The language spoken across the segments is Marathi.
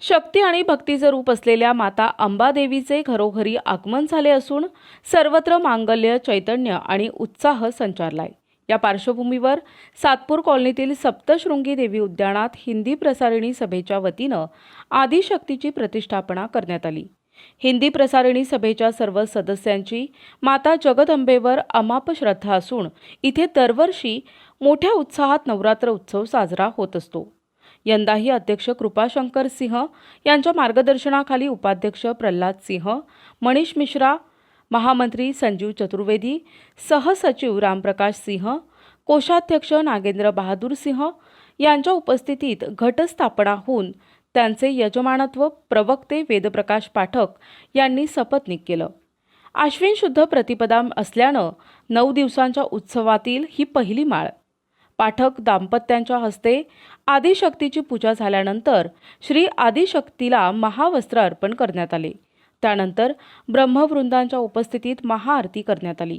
शक्ती आणि भक्तीचं रूप असलेल्या माता अंबादेवीचे घरोघरी आगमन झाले असून सर्वत्र मांगल्य चैतन्य आणि उत्साह संचारलाय. या पार्श्वभूमीवर सातपूर कॉलनीतील सप्तशृंगी देवी उद्यानात हिंदी प्रसारिणी सभेच्या वतीनं आदिशक्तीची प्रतिष्ठापना करण्यात आली. हिंदी प्रसारिणी सभेच्या सर्व सदस्यांची माता जगदंबेवर अमाप श्रद्धा असून इथे दरवर्षी मोठ्या उत्साहात नवरात्र उत्सव साजरा होत असतो. यंदाही अध्यक्ष कृपाशंकर सिंह यांच्या मार्गदर्शनाखाली उपाध्यक्ष प्रल्हाद सिंह मनीष मिश्रा महामंत्री संजीव चतुर्वेदी सहसचिव रामप्रकाश सिंह कोषाध्यक्ष नागेंद्र बहादूर सिंह यांच्या उपस्थितीत घटस्थापना होऊन त्यांचे यजमानत्व प्रवक्ते वेदप्रकाश पाठक यांनी शपथनिक केलं. आश्विन शुद्ध प्रतिपदा असल्यानं नऊ दिवसांच्या उत्सवातील ही पहिली माळ. पाठक दाम्पत्यांच्या हस्ते आदिशक्तीची पूजा झाल्यानंतर श्री आदिशक्तीला महावस्त्र अर्पण करण्यात आले. त्यानंतर ब्रह्मवृंदांच्या उपस्थितीत महाआरती करण्यात आली.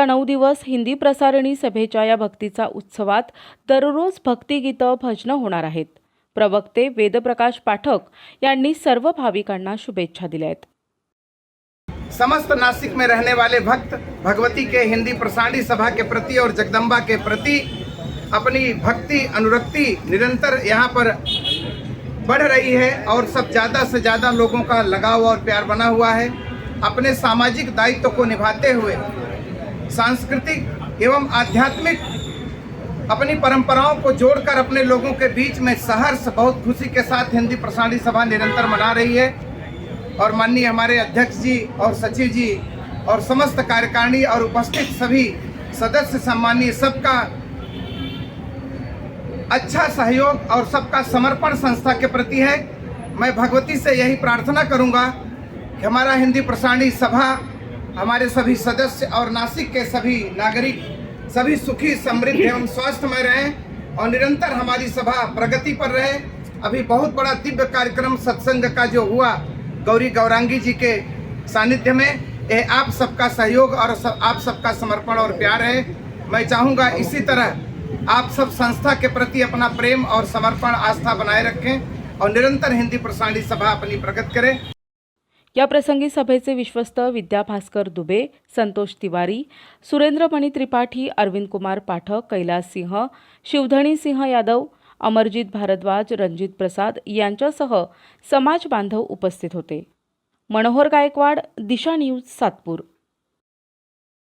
आता नऊ दिवस हिंदी प्रसारणी सभेच्या या भक्तीचा उत्सवात दररोज भक्तिगीतं भजनं होणार आहेत. प्रवक्ते वेदप्रकाश पाठक यांनी सर्व भाविकांना शुभेच्छा दिल्या आहेत. समस्त नासिक में रहने वाले भक्त भगवती के हिंदी प्रसारणी सभा के प्रति और जगदम्बा के प्रति अपनी भक्ति अनुरक्ति निरंतर यहाँ पर बढ़ रही है और सब ज़्यादा से ज़्यादा लोगों का लगाव और प्यार बना हुआ है। अपने सामाजिक दायित्व को निभाते हुए सांस्कृतिक एवं आध्यात्मिक अपनी परंपराओं को जोड़कर अपने लोगों के बीच में सहर्ष, बहुत खुशी के साथ हिंदी प्रसारणी सभा निरंतर मना रही है। और माननीय हमारे अध्यक्ष जी और सचिव जी और समस्त कार्यकारिणी और उपस्थित सभी सदस्य सम्मानीय सबका अच्छा सहयोग और सबका समर्पण संस्था के प्रति है। मैं भगवती से यही प्रार्थना करूँगा कि हमारा हिंदी प्रसारणी सभा हमारे सभी सदस्य और नासिक के सभी नागरिक सभी सुखी समृद्ध एवं स्वास्थ्यमय रहें और निरंतर हमारी सभा प्रगति पर रहे। अभी बहुत बड़ा दिव्य कार्यक्रम सत्संग का जो हुआ गौरी गौरांगी जी के सानिध्य में ये आप सबका सहयोग और सब, आप सबका समर्पण और प्यार है। मैं चाहूँगा इसी तरह आप सब संस्था के प्रति अपना प्रेम और समर्पण आस्था बनाए रखें और निरंतर हिंदी प्रसारणी सभा अपनी प्रगति करें। या प्रसंगी सभेचे विश्वस्त विद्या भास्कर दुबे संतोष तिवारी सुरेंद्रमणी त्रिपाठी अरविंद कुमार पाठक कैलास सिंह शिवधणी सिंह यादव अमरजित भारद्वाज रणजित प्रसाद यांच्यासह समाज बांधव उपस्थित होते. मनोहर गायकवाड दिशा न्यूज सातपूर.